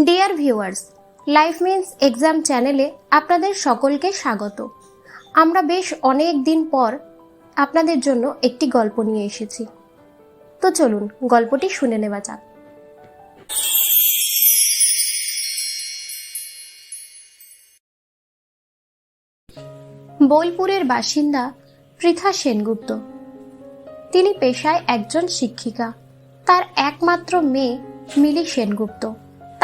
Dear viewers life means exam চ্যানেলে আপনাদের সকলকে স্বাগত। আমরা বেশ অনেক দিন পর আপনাদের জন্য একটি গল্প নিয়ে এসেছি। তো চলুন, গল্পটি শুনে নেওয়া যাক। বোলপুরের বাসিন্দা পৃথা সেনগুপ্ত। তিনি পেশায় একজন শিক্ষিকা। তার একমাত্র মেয়ে মিলি সেনগুপ্ত।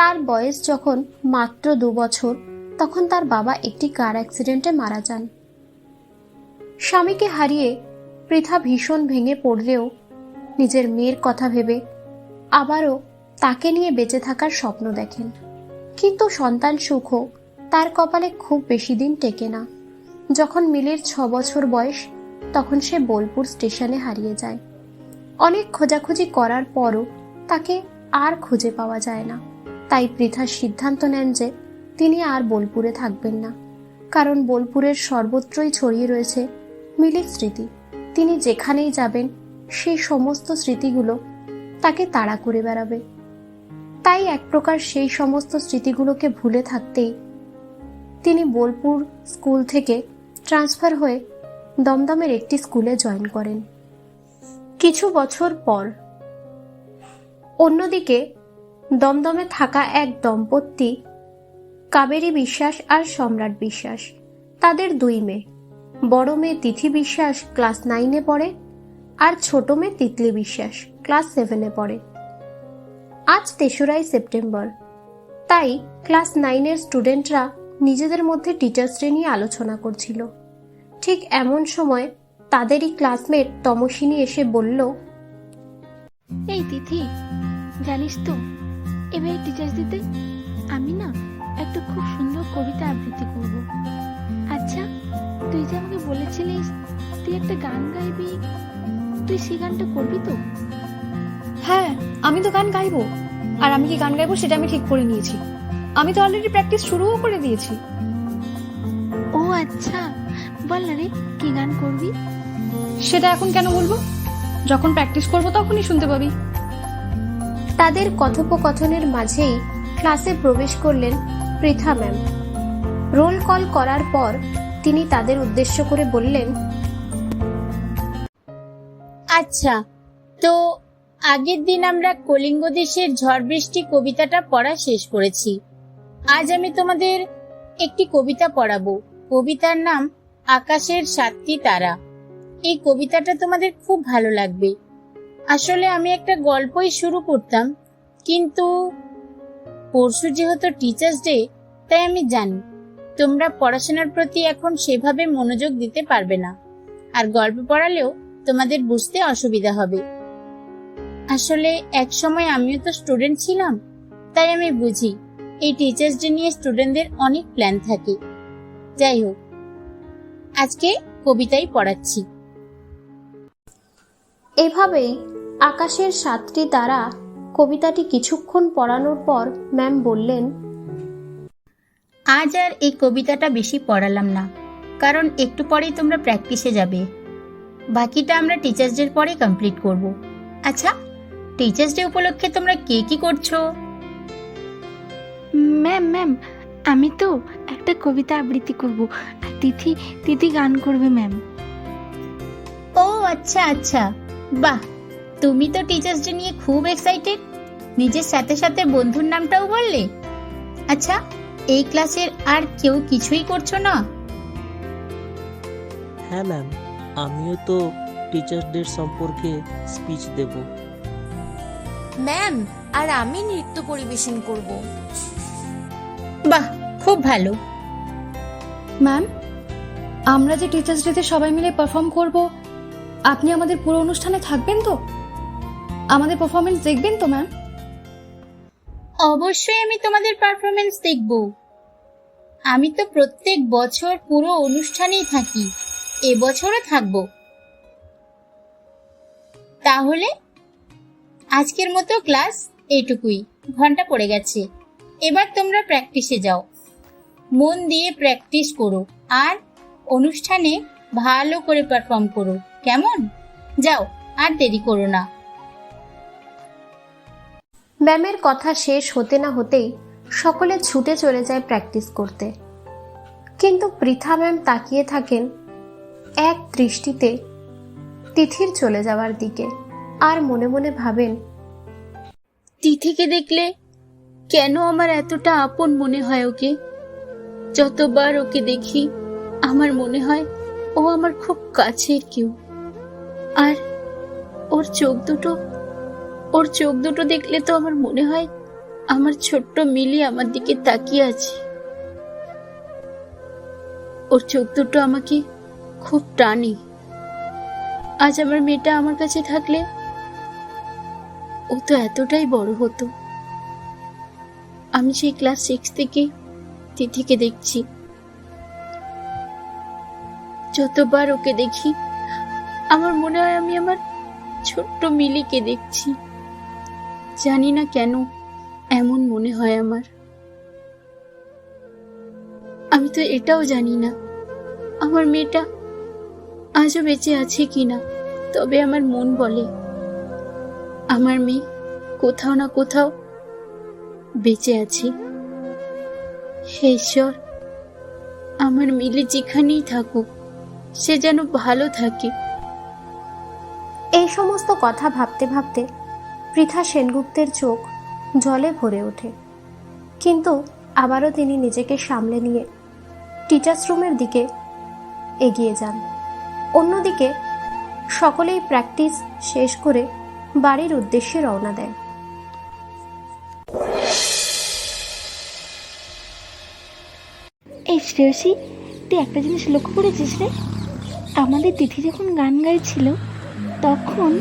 তার বয়স যখন মাত্র দু বছর, তখন তার বাবা একটি কার অ্যাক্সিডেন্টে মারা যান। স্বামীকে হারিয়ে পৃথা ভীষণ ভেঙে পড়লেও নিজের মেয়ের কথা ভেবে আবারও তাকে নিয়ে বেঁচে থাকার স্বপ্ন দেখেন। কিন্তু সন্তান সুখও তার কপালে খুব বেশি দিন টেকে না। যখন মিলির ছ বছর বয়স, তখন সে বোলপুর স্টেশনে হারিয়ে যায়। অনেক খোঁজাখুঁজি করার পরও তাকে আর খুঁজে পাওয়া যায় না। তাই পৃথা সিদ্ধান্ত নেন যে তিনি আর বোলপুরে থাকবেন না। কারণ বোলপুরের সর্বত্রই ছড়িয়ে রয়েছে মিলির স্মৃতি। তিনি যেখানেই যাবেন, সেই সমস্ত স্মৃতিগুলো তাকে তাড়া করে বেড়াবে। তাই এক প্রকার সেই সমস্ত স্মৃতিগুলোকে ভুলে থাকতেই তিনি বোলপুর স্কুল থেকে ট্রান্সফার হয়ে দমদমের একটি স্কুলে জয়েন করেন। কিছু বছর পর অন্যদিকে দমদমে থাকা এক দম্পতি, কাবেরী বিশ্বাস আর সম্রাট বিশ্বাস। তাদের দুই মেয়ে। বড় মেয়ে তিথি বিশ্বাস ক্লাস নাইনে পড়ে আর ছোট মেয়ে তিতলি বিশ্বাস ক্লাস সেভেনে পড়ে। আজ তেসরাই সেপ্টেম্বর। তাই ক্লাস নাইনের স্টুডেন্টরা নিজেদের মধ্যে টিচার্স ডে নিয়ে আলোচনা করছিল। ঠিক এমন সময় তাদেরই ক্লাসমেট তমসিনী এসে বলল, এই তিথি, জানিস তো এবার টিচার্স দিতে আমি না একটা খুব সুন্দর কবিতা আবৃত্তি করব। আচ্ছা তুই যে আমাকে বলেছিলিস তুই একটা গান গাইবি? তুই সেই গানটা করবি তো? হ্যাঁ আমি তো গান গাইবো। আর আমি কি গান গাইবো সেটা আমি ঠিক করে নিয়েছি। আমি তো অলরেডি প্র্যাকটিস শুরুও করে দিয়েছি। ও আচ্ছা বল না রে কি গান করবি? সেটা এখন কেন বলব? যখন প্র্যাকটিস করব তখনই শুনতে পাবি। তাদের কথোপকথনের মাঝেই ক্লাসে প্রবেশ করলেন পৃথা ম্যাম। রোল কল করার পর তিনি তাদের উদ্দেশ্য করে বললেন আচ্ছা তো আগের দিন আমরা কলিঙ্গ দেশের ঝড় বৃষ্টি কবিতাটা পড়া শেষ করেছি। আজ আমি তোমাদের একটি কবিতা পড়াবো। কবিতার নাম আকাশের সাতটি তারা। এই কবিতাটা তোমাদের খুব ভালো লাগবে। আসলে আমি একটা গল্পই শুরু করতাম, কিন্তু পরশু যেহেতু টিচার্স ডে তাই আমি জানি, তোমরা পড়াশোনার প্রতি এখন সেভাবে মনোযোগ দিতে পারবে না। আর গল্প পড়ালেও তোমাদের বুঝতে অসুবিধা হবে। আসলে এক সময় আমিও তো স্টুডেন্ট ছিলাম, তাই আমি বুঝি, এই টিচার্স ডে নিয়ে স্টুডেন্টদের অনেক প্ল্যান থাকে। যাই হোক, আজকে কবিতাই পড়াচ্ছি। এভাবেই আকাশের সাতটি তারা কবিতাটি কিছুক্ষণ পড়ানোর পর ম্যাম বললেন আজ আর এই কবিতাটা বেশি পড়ালাম না কারণ একটু পরেই তোমরা প্র্যাকটিসে যাবে। বাকিটা আমরা টিচার্স ডের পরে কমপ্লিট করব। আচ্ছা টিচার্স ডে উপলক্ষে তোমরা কে কি করছ? ম্যাম ম্যাম আমি তো একটা কবিতা আবৃত্তি করব আর তিথি তিথি গান করবে ম্যাম। ও আচ্ছা আচ্ছা। বাহ তুমি তো টিচার্স ডে নিয়ে খুব এক্সাইটেড নিজের সাথে সাথে বন্ধুর নামটাও বললে। আচ্ছা এই ক্লাসের আর কেউ কিছুই করছ না? হ্যাঁ ম্যাম আমিও তো টিচার ডে সম্পর্কে স্পিচ দেব। ম্যাম আর আমি নৃত্য পরিবেশন করব। বাহ খুব ভালো। ম্যাম আমরা যে টিচার্স ডেতে সবাই মিলে পারফর্ম করব আপনি আমাদের পুরো অনুষ্ঠানে থাকবেন তো? আমাদের পারফরমেন্স দেখবেন তো ম্যাম অবশ্যই আমি তোমাদের পারফরমেন্স দেখব। আমি তো প্রত্যেক বছর পুরো অনুষ্ঠানেই থাকি এবছরও থাকব। তাহলে, আজকের মতো ক্লাস এইটুকুই, ঘণ্টা পড়ে গেছে। এবার তোমরা প্র্যাকটিসে যাও। মন দিয়ে প্র্যাকটিস করো, আর অনুষ্ঠানে ভালো করে পারফর্ম করো। কেমন? যাও আর দেরি করো না। ম্যামের কথা শেষ হতে না হতেই সকলে ছুটে চলে যায় প্র্যাকটিস করতে। কিন্তু পৃথা ম্যাম তাকিয়ে থাকেন এক দৃষ্টিতে তিথির চলে যাওয়ার দিকে আর মনে মনে ভাবেন তিথিকে দেখলে কেন আমার এতটা আপন মনে হয় ওকে? যতবার ওকে দেখি আমার মনে হয় ও আমার খুব কাছের কেউ। আর ওর চোখ দুটো, ওর চোখ দুটো দেখলে তো আমার মনে হয় আমার ছোট্ট মিলি আমার দিকে তাকিয়ে আছে। ওর চোখ দুটো আমাকে খুব টানে। আজ আমার মেয়েটা আমার কাছে থাকলে ও তো এতটাই বড় হতো। আমি সেই ক্লাস সিক্স থেকে তিথিকে দেখছি। যতবার ওকে দেখি আমার মনে হয় আমি আমার ছোট্ট মিলিকে দেখছি। জানি না কেন, এমন মনে হয় আমার। আমি তো এটাও জানি না, আমার মেয়েটা আজও বেঁচে আছে কিনা, তবে আমার মন বলে, আমার মেয়ে কোথাও না কোথাও বেঁচে আছে। হে ঈশ্বর, আমার মিলে যেখানেই থাকুক, সে যেন ভালো থাকে। এই সমস্ত কথা ভাবতে ভাবতে পৃথা সেনগুপ্তের চোখ জলে ভরে ওঠে। কিন্তু আবারও তিনি নিজেকে সামলে নিয়ে টিচার্স রুমের দিকে এগিয়ে যান। অন্যদিকে সকলেই প্র্যাকটিস শেষ করে বাড়ির উদ্দেশ্যে রওনা দেয়। এই শ্রেয়সী, তুই একটা জিনিস লক্ষ্য করেছিস রে? আমাদের তিথি যখন গান গাইছিল তখন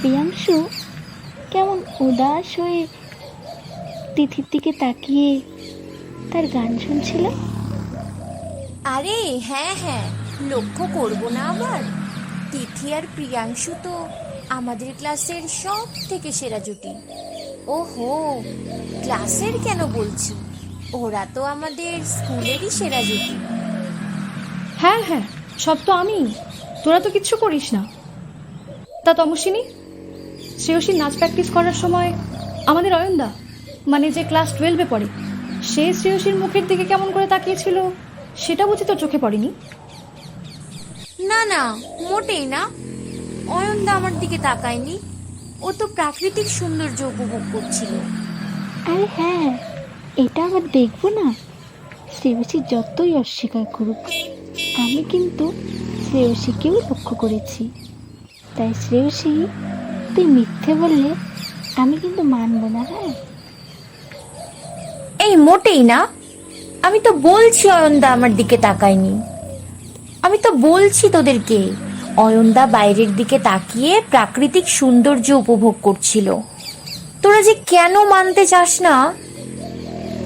প্রিয়াংশু কেমন উদাস হয়ে তিথির দিকে তাকিয়ে তার গান শুনছিল। আরে হ্যাঁ হ্যাঁ লক্ষ্য করব না আবার। তিথি আর প্রিয়াংশু তো আমাদের ক্লাসের সব থেকে সেরা জুটি। ওহো ক্লাসের কেন বলছি? ওরা তো আমাদের স্কুলেরই সেরা জুটি। হ্যাঁ হ্যাঁ সব তো আমি তোরা তো কিচ্ছু করিস না। তা তমসিনী শ্রেয়সীর নাচ প্র্যাকটিস করার সময় আমাদের অয়নদা মানে যে ক্লাস টুয়েলভে পড়ে সে শ্রেয়সীর মুখের দিকে কেমন করে তাকিয়েছিল সেটা বুঝি তো চোখে পড়েনি? না না মোটেই না। অয়নদা আমার দিকে তাকায়নি। ও তো প্রাকৃতিক সৌন্দর্য উপভোগ করছিল। আরে হ্যাঁ এটা আবার দেখব না। শ্রেয়সী যতই অস্বীকার করুক আমি কিন্তু শ্রেয়সীকেও লক্ষ্য করেছি। তাই শ্রেয়সী তুই মিথ্যে বললে আমি কিন্তু মানবো না হ্যাঁ? এই মোটেই না। আমি তো বলছি অয়নদা আমার দিকে তাকায়নি। আমি তো বলছি তোদেরকে অয়নদা বাইরের দিকে তাকিয়ে প্রাকৃতিক সৌন্দর্য উপভোগ করছিল। তোরা যে কেন মানতে চাস না?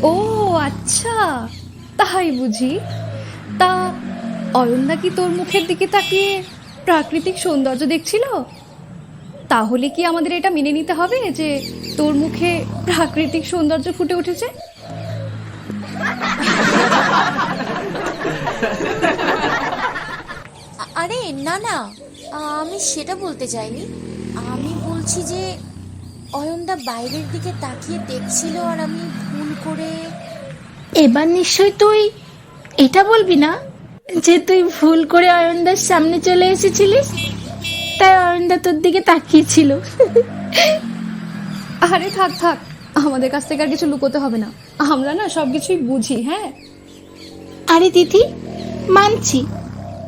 ও আচ্ছা তাই বুঝি। তা অয়নদা কি তোর মুখের দিকে তাকিয়ে প্রাকৃতিক সৌন্দর্য দেখছিল? তাহলে কি আমাদের এটা মেনে নিতে হবে যে তোর মুখে প্রাকৃতিক সৌন্দর্য ফুটে উঠেছে? আরে না না। আমি সেটা বলতে চাইনি। আমি বলছি যে অয়নদা বাইরের দিকে তাকিয়ে দেখছিল আর আমি ভুল করে এবার নিশ্চয় তুই এটা বলবি না? যে তুই ভুল করে অয়নদার সামনে চলে এসেছিলিস তাই অয়নদা তোর দিকে তাকিয়েছিল। আরে থাক থাক। আমাদের কাছ থেকে আর কিছু লুকোতে হবে না। আমরা না সব কিছুই বুঝি হ্যাঁ? আরে দিদি মানছি।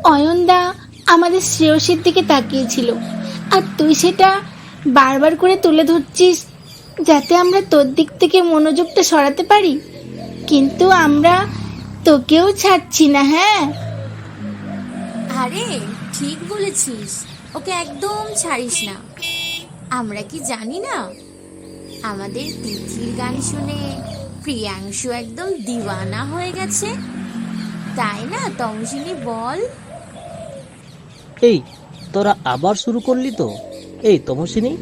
অয়নদা আমাদের শ্রেয়সীর দিকে তাকিয়েছিল। আর তুই সেটা বারবার করে তুলে ধরছিস যাতে আমরা তোর দিক থেকে মনোযোগটা সরাতে পারি? কিন্তু আমরা তোকেও ছাড়ছি না হ্যাঁ? আরে, ঠিক বলেছিস। ওকে একদম ছাড়িস না। আমরা কি জানি না? আমাদের তিথির গান শুনে প্রিয়াংশু একদম দিওয়ানা হয়ে গেছে। তাই না, তমসিনী, বল? এই, তোরা আবার শুরু করলি তো? এই, তমসিনী,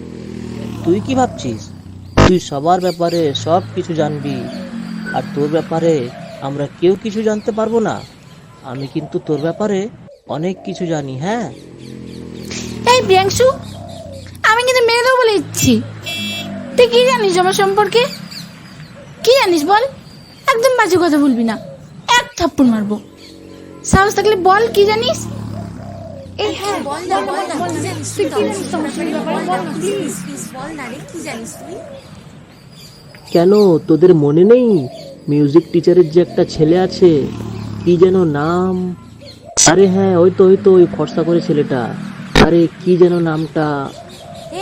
তুই কি ভাবছিস? তুই সবার ব্যাপারে সব কিছু জানবি, আর তোর ব্যাপারে আমরা কেউ কিছু জানতে পারব না। আমি কিন্তু তোর ব্যাপারে অনেক কিছু জানি হ্যাঁ? এই প্রিয়াংশু আমি কিন্তু মেরে দেবো বলে ইচ্ছি তুই কি জানিস আমার সম্পর্কে? কি জানিস বল? একদম বাজে কথা বলবি না। এক থাপ্পড় মারবো। সাহস থাকলে বল কি জানিস? এই হ্যাঁ বল না বল না তুই তুই কি জানিস বল না। প্লিজ প্লিজ বল না রে কি জানিস তুই? কেন? তোদের মনে নেই? মিউজিক টিচারের যে একটা ছেলে আছে কি যেন নাম? আরে হ্যাঁ ওই তো ওই তো ওই ফর্সা করে ছেলেটা। আরে কি যেন নামটা।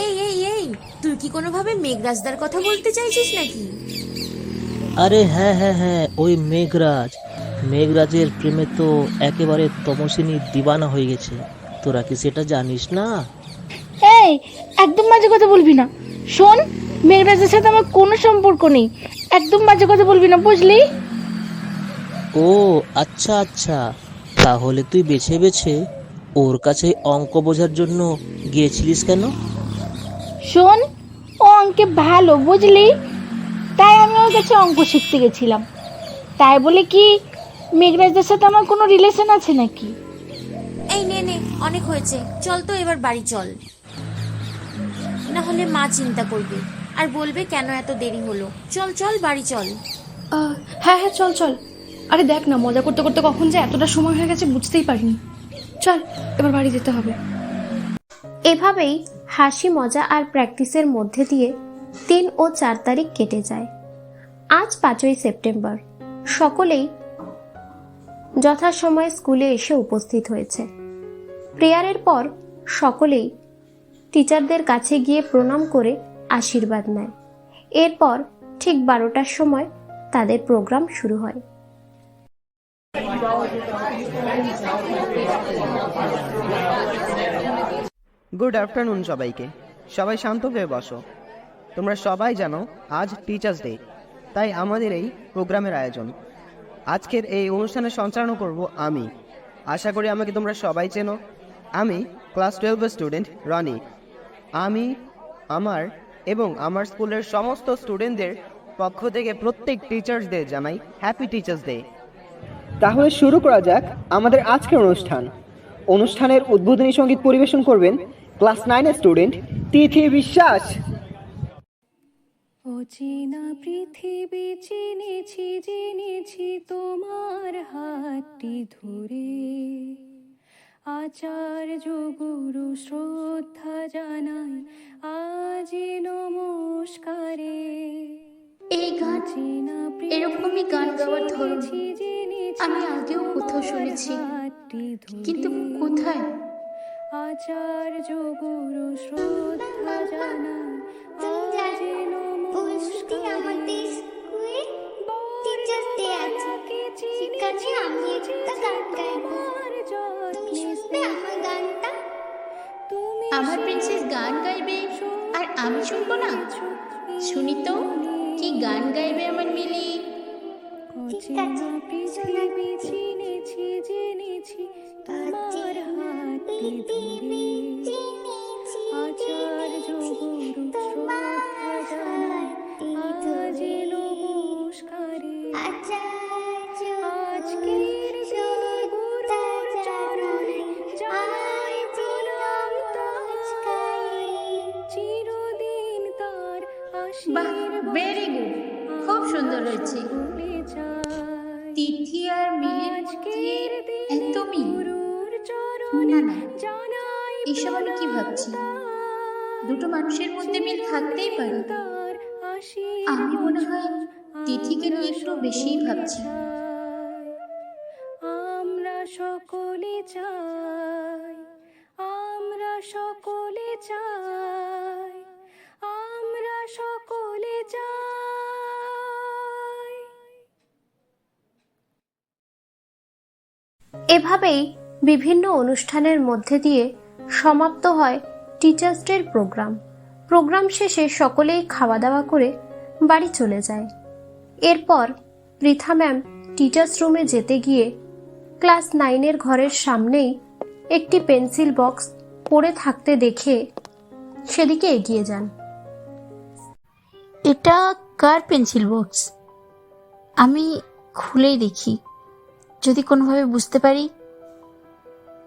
এই এই এই তুই কি কোনোভাবে মেঘরাজদার কথা বলতে চাইছিস নাকি? আরে হ্যাঁ হ্যাঁ হ্যাঁ ওই মেঘরাজ। মেঘরাজের প্রেমে তো একেবারে তমসিনী দিবানা হয়ে গেছে। তোরা কি সেটা জানিস না? এই একদম বাজে কথা বলবি না। শোন মেঘরাজের সাথে আমার কোনো সম্পর্ক নেই। একদম বাজে কথা বলবি না বুঝলি? ও আচ্ছা আচ্ছা। তাহলে তুই বেছে বেছে ওর কাছে অঙ্ক বোঝার জন্য গিয়েছিলিস কেন? শোন ও অঙ্কে ভালো বুঝলি? তাই আমি ওর কাছে অঙ্ক শিখতে গেছিলাম। তাই বলে কি মেঘরাজদের সাথে আমার কোনো রিলেশন আছে নাকি? এই নে নে অনেক হয়েছে। চল তো এবার বাড়ি চল। না হলে মা চিন্তা করবে। আর বলবে কেন এত দেরি হলো? চল চল বাড়ি চল। হ্যাঁ হ্যাঁ চল চল। আরে দেখ না, মজা করতে করতে কখন যে এতটা সময় হয়ে গেছে বুঝতেই পারিনি। চল, এবার বাড়ি যেতে হবে। এভাবেই হাসি, মজা আর প্র্যাকটিসের মধ্যে দিয়ে তিন ও চার তারিখ কেটে যায়। আজ পাঁচই সেপ্টেম্বর। সকলেই যথাসময়ে স্কুলে এসে উপস্থিত হয়েছে। প্রেয়ারের পর সকলেই টিচারদের কাছে গিয়ে প্রণাম করে আশীর্বাদ নেয়। এরপর ঠিক বারোটার সময় তাদের প্রোগ্রাম শুরু হয়। গুড আফটারনুন সবাইকে। সবাই শান্ত হয়ে বসো। তোমরা সবাই জানো, আজ টিচার্স ডে তাই আমাদের এই প্রোগ্রামের আয়োজন। আজকের এই অনুষ্ঠানের সঞ্চালনা করব আমি। আশা করি আমাকে তোমরা সবাই চেনো। আমি ক্লাস টুয়েলভের স্টুডেন্ট রনি। আমি, আমার এবং আমার স্কুলের সমস্ত স্টুডেন্টদের পক্ষ থেকে প্রত্যেক টিচার্সদের জানাই। হ্যাপি টিচার্স ডে তাহলে শুরু করা যাক আমাদের আজকের অনুষ্ঠান। অনুষ্ঠানের উদ্বোধনী সংগীত পরিবেশন করবেন ক্লাস নাইনের স্টুডেন্ট তিথি বিশ্বাস। অচেনা পৃথিবী চিনেছি, জেনেছি তোমার হাতটি ধরে। আচার্য গুরু শ্রদ্ধা জানাই আজি নমস্কারে। এই গান এরকমই গান গাওয়ার ধরন আমি আগেও কোথাও শুনেছি। কিন্তু কোথায়? আচার্য গুরু শ্রদ্ধা আজি জানো আমি একটা গান গাইবো তুমি শুনবে আমার গানটা আমার প্রিন্সেস গান গাইবে আর আমি শুনব না? শুনি তো। কি গান গাইবে আমার মিলি? ঠিক আছে চিনেছি জেনেছি তোমার হাতটি ধরে। আচার্য গুরু শ্রদ্ধা জানাই আজি নমস্কারে আজকের ভেরি গুড খুব সুন্দর হয়েছে। তিথি আর মিলির মধ্যে গুরুর না জানাই এসব আমি কি ভাবছি? দুটো মানুষের মধ্যে মিল থাকতেই পারে। আমি মনে হয় তিথিকে নিয়ে একটু বেশিই ভাবছি। এভাবেই বিভিন্ন অনুষ্ঠানের মধ্যে দিয়ে সমাপ্ত হয় টিচার্স ডের প্রোগ্রাম প্রোগ্রাম শেষে সকলেই খাওয়া দাওয়া করে বাড়ি চলে যায়। এরপর পৃথা ম্যাম টিচার্স রুমে যেতে গিয়ে ক্লাস নাইনের ঘরের সামনেই একটি পেন্সিল বক্স পড়ে থাকতে দেখে সেদিকে এগিয়ে যান। এটা কার পেন্সিল বক্স আমি খুলেই দেখি। যদি কোনোভাবে বুঝতে পারি,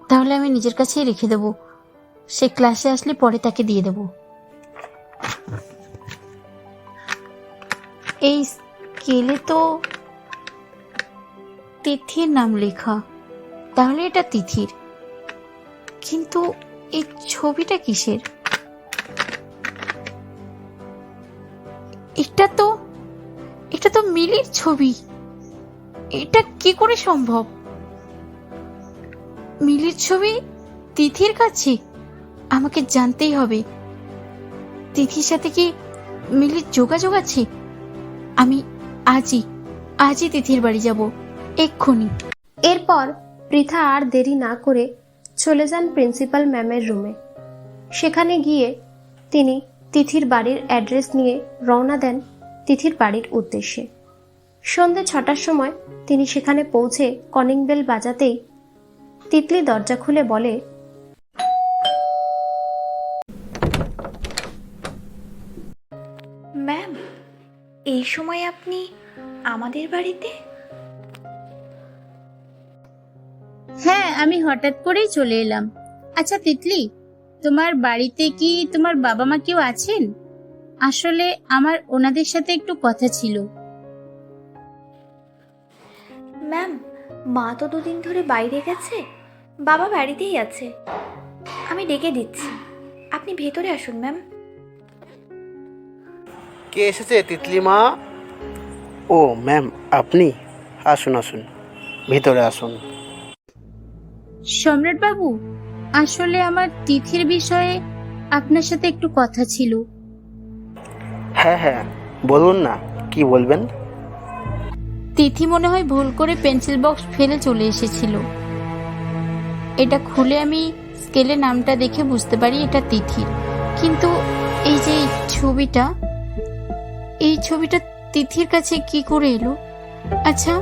তাহলে আমি নিজের কাছেই রেখে দেবো। সে ক্লাসে আসলে পরে তাকে দিয়ে দেবো। এই স্কেলে তো তিথির নাম লেখা। তাহলে এটা তিথির। কিন্তু এই ছবিটা কিসের? এটা তো এটা তো মিলির ছবি। এটা কি করে সম্ভব? মিলির ছবি তিথির কাছে? আমাকে জানতেই হবে। তিথির সাথে কি মিলির যোগাযোগ আছে? আমি আজই আজই তিথির বাড়ি যাব এক্ষুনি। এরপর পৃথা আর দেরি না করে চলে যান প্রিন্সিপাল ম্যামের রুমে। সেখানে গিয়ে তিনি তিথির বাড়ির অ্যাড্রেস নিয়ে রওনা দেন তিথির বাড়ির উদ্দেশ্যে। সন্ধে ছটার সময় তিনি সেখানে পৌঁছে কলিং বেল বাজাতেই তিতলি দরজা খুলে বলে ম্যাম এই সময় আপনি আমাদের বাড়িতে? হ্যাঁ আমি হঠাৎ করেই চলে এলাম। আচ্ছা তিতলি তোমার বাড়িতে কি তোমার বাবা মা কেউ আছেন? আসলে আমার ওনাদের সাথে একটু কথা ছিল। ম্যাম মা তো দুদিন ধরে বাইরে গেছে। বাবা বাড়িতেই আছে। আমি ডেকে দিচ্ছি। আপনি ভেতরে আসুন ম্যাম। কে এসেছে তিতলি মা? ও ম্যাম আপনি? আসুন আসুন। ভেতরে আসুন। সম্রাট বাবু আসলে আমার তিথির বিষয়ে আপনার সাথে একটু কথা ছিল। হ্যাঁ হ্যাঁ বলুন না কি বলবেন? তিথি মনে হয় ভুল করে পেন্সিল বক্স ফেলে চলে এসেছিল। এটা খুলে আমি স্কেলে নামটা দেখে বুঝতে পারি এটা তিথির কিন্তু এই যে ছবিটা, এই ছবিটা তিথির কাছে কি করে এলো? আচ্ছা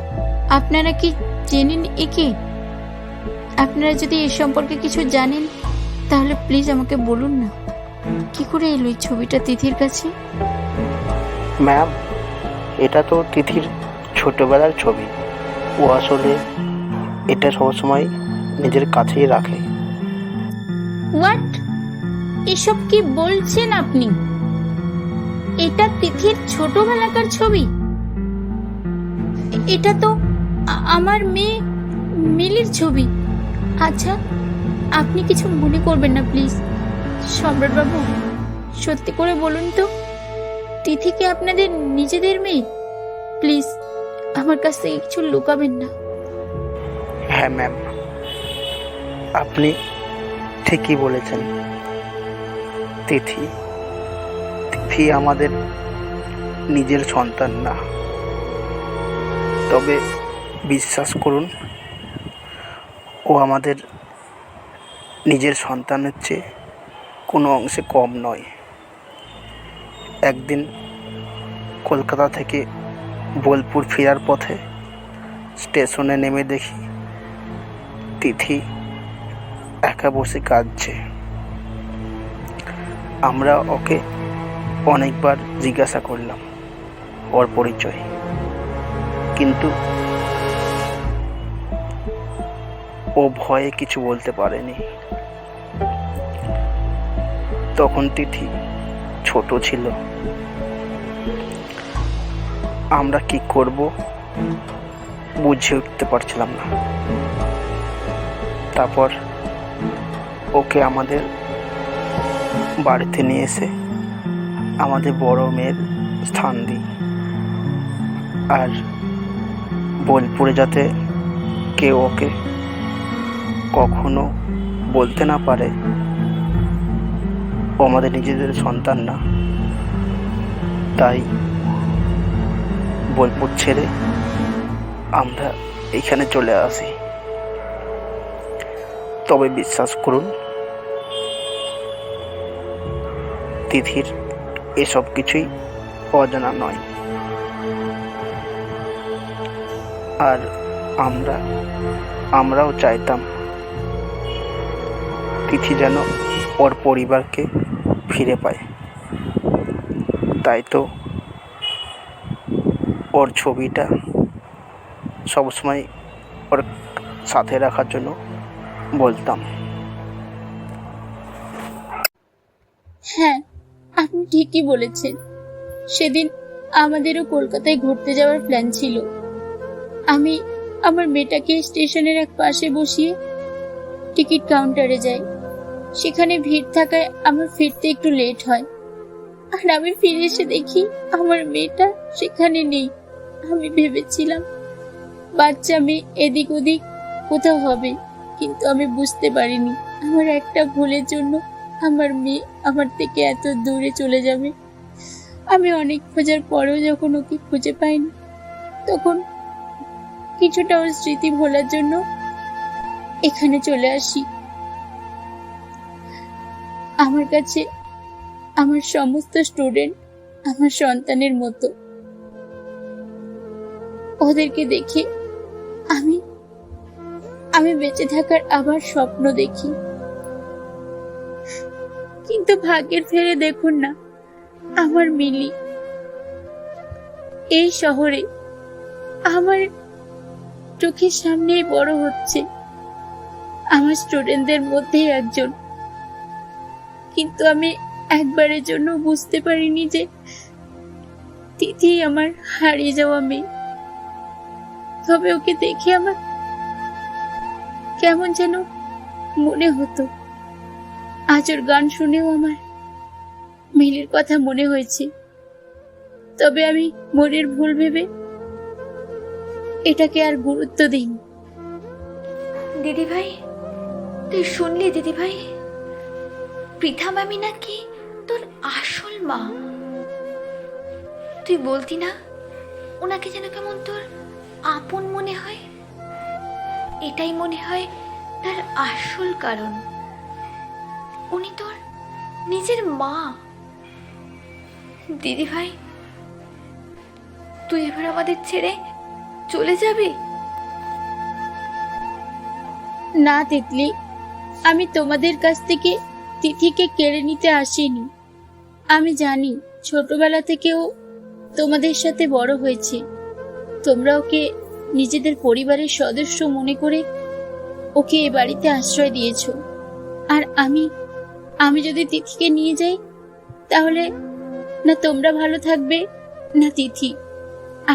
আপনারা কি চেনেন একে? আপনারা যদি এ সম্পর্কে কিছু জানেন, তাহলে প্লিজ আমাকে বলুন না। কি করে এলো এই ছবিটা তিথির কাছে? ম্যাম এটা তো তিথির ছোটবেলার ছবি। ও আসলে এটা সবসময় নিজের কাছেই রাখে। হোয়াট এসব কি বলছেন আপনি? এটা তিথির ছোটবেলাকার ছবি? এটা তো আমার মেয়ে মিলির ছবি। আচ্ছা আপনি কিছু মনে করবেন না, প্লিজ। সম্রাট বাবু সত্যি করে বলুন তো, তিথি কি আপনাদের নিজেদের মেয়ে? প্লিজ। আমার কাছ থেকে কিছু লুকাবেন না। হ্যাঁ ম্যাম। আপনি ঠিকই বলেছেন। তিথি তিথি আমাদের নিজের সন্তান না। তবে বিশ্বাস করুন, ও আমাদের নিজের সন্তানের চেয়ে কোনো অংশে কম নয়। একদিন কলকাতা থেকে বোলপুর ফেরার পথে স্টেশনে নেমে দেখি তিথি একা বসে কাঁদছে। আমরা ওকে অনেকবার জিজ্ঞাসা করলাম ওর পরিচয়। কিন্তু ও ভয়ে কিছু বলতে পারেনি। তখন তিথি ছোট ছিল। আমরা কি করব? বুঝে উঠতে পারছিলাম না। তারপর ওকে আমাদের বাড়িতে নিয়ে এসে আমাদের বড় মেয়ের স্থান দিই। আর বোলপুরে যাতে কেউ ওকে কখনো বলতে না পারে, ও আমাদের নিজেদের সন্তান না। তাই বোলপুর ছেড়ে আমরা এখানে চলে আসি। তবে বিশ্বাস করুন, তিথির এসব কিছুই অজানা নয়। আর আমরা, আমরাও চাইতাম তিথি যেন ওর পরিবারকে ফিরে পায়। তাই তো ওর ছবিটা সবসময় ওর সাথে রাখার জন্য বলতাম। হ্যাঁ আপনি ঠিকই বলেছেন। সেদিন আমাদেরও কলকাতায় ঘুরতে যাওয়ার প্ল্যান ছিল। আমি আমার মেয়েটাকে স্টেশনের এক পাশে বসিয়ে টিকিট কাউন্টারে যাই। সেখানে ভিড় থাকায় আমার ফিরতে একটু লেট হয়। আর আমি ফিরে এসে দেখি আমার মেয়েটা সেখানে নেই। আমি ভেবেছিলাম বাচ্চা মেয়ে এদিক ওদিক কোথাও হবে, কিন্তু আমি বুঝতে পারিনি। আমার একটা ভুলের জন্য আমার মেয়ে আমার থেকে এত দূরে চলে যাবে। আমি অনেক খোঁজার পরেও যখন ওকে খুঁজে পাইনি, তখন কিছুটা ওর স্মৃতি ভোলার জন্য এখানে চলে আসি। আমার কাছে আমার সমস্ত স্টুডেন্ট আমার সন্তানের মতো। ওদেরকে দেখে। আমি আমি বেঁচে থাকার আবার স্বপ্ন দেখি। কিন্তু ভাগ্যের ফেরে দেখুন না, আমার মিলি। এই শহরে আমার চোখের সামনেই বড় হচ্ছে। আমার স্টুডেন্টদের মধ্যেই একজন। কিন্তু আমি একবারের জন্য বুঝতে পারিনি যে তিথি আমার হারিয়ে যাওয়া মেয়ে। তবে ওকে দেখে আমার কেমন যেন মনে হতো। আজ ওর গান শুনেও আমার মিলির কথা মনে হয়েছে। তবে আমি মনের ভুল ভেবে এটাকে আর গুরুত্ব দিইনি। দিদি ভাই, তুই শুনলি দিদি ভাই? পৃথা মামি নাকি তোর আসল মা? তুই বলতি না, ওনাকে যেন কেমন তোর আপন মনে হয়? এটাই মনে হয় তার আসল কারণ। উনি তোর নিজের মা। দিদি ভাই, তুই এবার আমাদের ছেড়ে চলে যাবি? না, তিতলি, আমি তোমাদের কাছ থেকে তিথিকে কেড়ে নিতে আসিনি। আমি জানি ছোটবেলা থেকেও তোমাদের সাথে বড় হয়েছে। তোমরা ওকে নিজেদের পরিবারের সদস্য মনে করে ওকে এ বাড়িতে আশ্রয় দিয়েছ। আর আমি আমি যদি তিথিকে নিয়ে যাই, তাহলে না তোমরা ভালো থাকবে, না তিথি।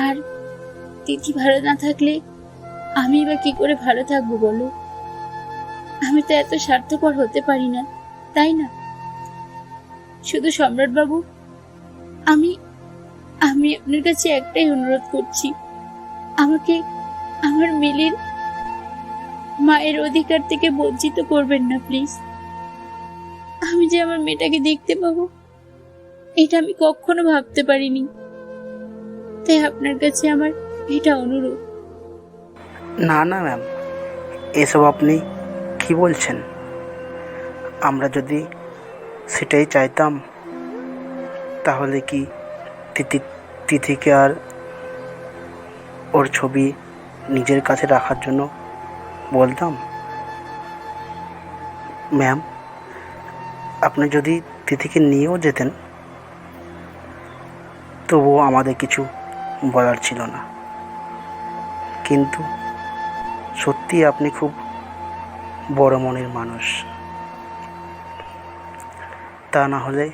আর তিথি ভালো না থাকলে আমি বা কি করে ভালো থাকব বলো? আমি তো এত স্বার্থপর হতে পারি না, তাই না? শুধু সম্রাটবাবু, আমি আমি আপনার কাছে একটাই অনুরোধ করছি। আমাকে আমার মিলির মায়ের অধিকার থেকে বঞ্চিত করবেন না, প্লিজ। আমি যে আমার মেয়েটাকে দেখতে পাবো, এটা আমি কখনো ভাবতে পারিনি। তাই আপনার কাছে আমার এটা অনুরোধ। না না, ম্যাম। এসব আপনি কি বলছেন? আমরা যদি সেটাই চাইতাম, তাহলে কি তিথি তিথিকে আর ওর ছবি নিজের কাছে রাখার জন্য বলতাম, ম্যাম, আপনি যদি তিথিকে নিয়েও যেতেন, তবুও আমাদের কিছু বলার ছিল না। কিন্তু সত্যি আপনি খুব বড় মনের মানুষ। তা না হলে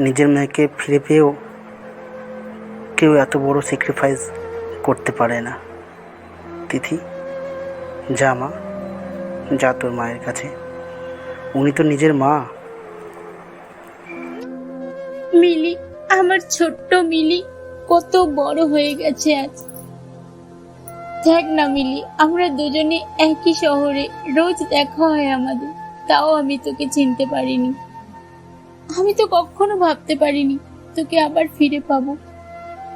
নিজের মেয়েকে ফিরে পেয়েও কেউ এত বড় স্যাক্রিফাইস করতে পারে না। তিথি, যা মা, যা তোর মায়ের কাছে। উনি তো নিজের মা। মিলি, আমার ছোট্ট মিলি, কত বড় হয়ে গেছে আজ। দেখ না মিলি, আমরা দুজনে একই শহরে, রোজ দেখা হয় আমাদের। তাও আমি তোকে চিনতে পারিনি। আমি তো কখনো ভাবতে পারিনি তোকে আবার ফিরে পাবো।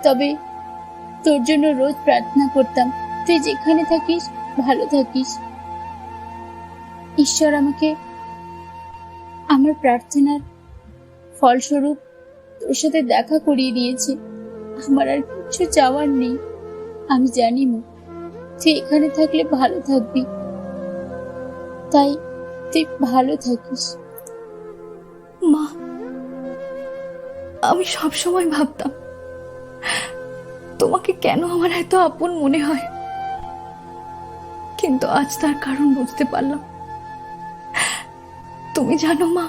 তবে তোর জন্য রোজ প্রার্থনা করতাম। তুই যেখানে থাকিস, ভালো থাকিস। ঈশ্বর আমাকে আমার প্রার্থনার ফলস্বরূপ তোর সাথে দেখা করিয়ে দিয়েছে। আমার আর কিছু চাওয়ার নেই। আমি জানি মা, তুই এখানে থাকলে ভালো থাকবি। তাই তুই ভালো থাকিস। মা, আমি সব সময় ভাবতাম তোমাকে কেন আমার এত আপন মনে হয়? কিন্তু আজ তার কারণ বুঝতে পারলাম। তুমি জানো মা,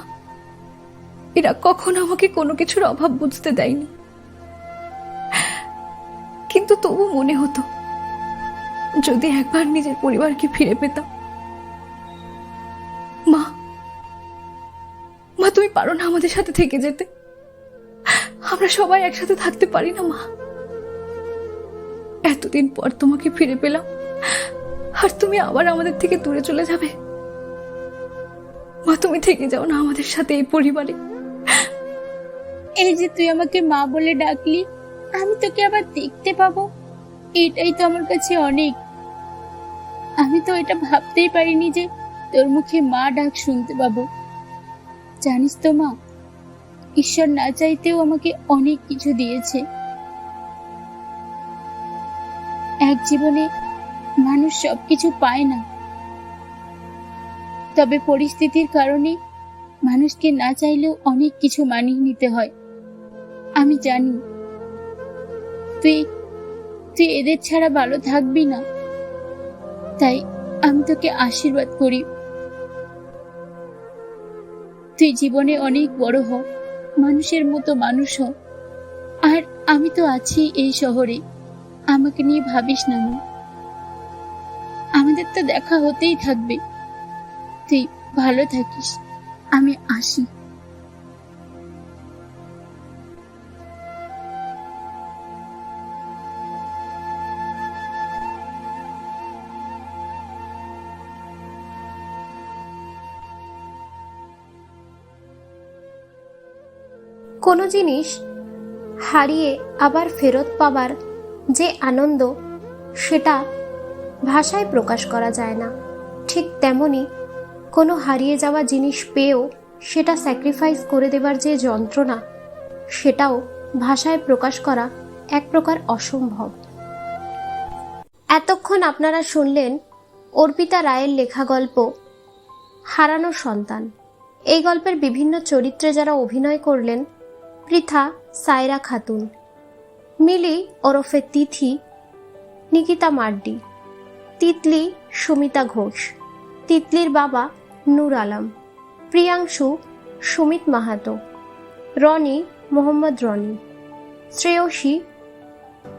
এরা কখনো আমাকে কোনো কিছুর অভাব বুঝতে দেয়নি। কিন্তু তবু মনে হতো, যদি একবার নিজের পরিবারকে ফিরে পেতাম। মা মা, তুমি পারো না আমাদের সাথে থেকে যেতে। আমরা সবাই একসাথে থাকতে পারি না, মা। এতদিন পর তোমাকে ফিরে পেলাম, আর তুমি আবার আমাদের থেকে দূরে চলে যাবে। মা, তুমি থেকে যাও না আমাদের সাথে এই পরিবারে। এই যে তুই আমাকে মা বলে ডাকলি, আমি তোকে আবার দেখতে পাবো। এটাই তো আমার কাছে অনেক। আমি তো এটা ভাবতেই পারিনি যে তোর মুখে মা ডাক শুনতে পাবো। জানিস তো মা, ঈশ্বর না চাইতেও আমাকে অনেক কিছু দিয়েছে। এক জীবনে মানুষ সবকিছু পায় না। তবে পরিস্থিতির কারণে মানুষকে না চাইলেও অনেক কিছু মানিয়ে নিতে হয়। আমি জানি, তুই তুই এদের ছাড়া ভালো থাকবি না। তাই আমি তোকে আশীর্বাদ করি। তুই জীবনে অনেক বড় হ, মানুষের মতো মানুষ হ। আর আমি তো আছি এই শহরে। আমাকে নিয়ে ভাবিস না, মা। আমাদের তো দেখা হতেই থাকবে। তুই ভালো থাকিস, আমি আসি। কোনো জিনিস হারিয়ে আবার ফেরত পাবার যে আনন্দ, সেটা ভাষায় প্রকাশ করা যায় না। ঠিক তেমনি কোনো হারিয়ে যাওয়া জিনিস পেয়েও সেটা স্যাক্রিফাইস করে দেবার যে যন্ত্রণা, সেটাও ভাষায় প্রকাশ করা এক প্রকার অসম্ভব। এতক্ষণ আপনারা শুনলেন অর্পিতা রায়ের লেখা গল্প, হারানো সন্তান। এই গল্পের বিভিন্ন চরিত্রে যারা অভিনয় করলেন, পৃথা সায়রা খাতুন। মিলি ওরফে তিথি, নিকিতা মার্ডি তিতলি সুমিতা ঘোষ, তিতলির বাবা নূর আলম, প্রিয়াংশু সুমিত মাহাতো, রনি মোহাম্মদ রনি, শ্রেয়সী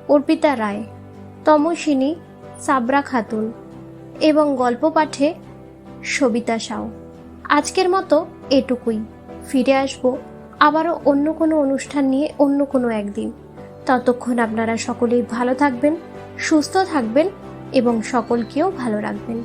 অর্পিতা রায়, তমসিনী সাবরা খাতুন এবং গল্প পাঠে সবিতা সাউ। আজকের মতো এটুকুই। ফিরে আসব আবারও অন্য কোনো অনুষ্ঠান নিয়ে অন্য কোনো একদিন। ততক্ষণ আপনারা সকলেই ভালো থাকবেন সুস্থ থাকবেন এবং সকলকেও ভালো রাখবেন।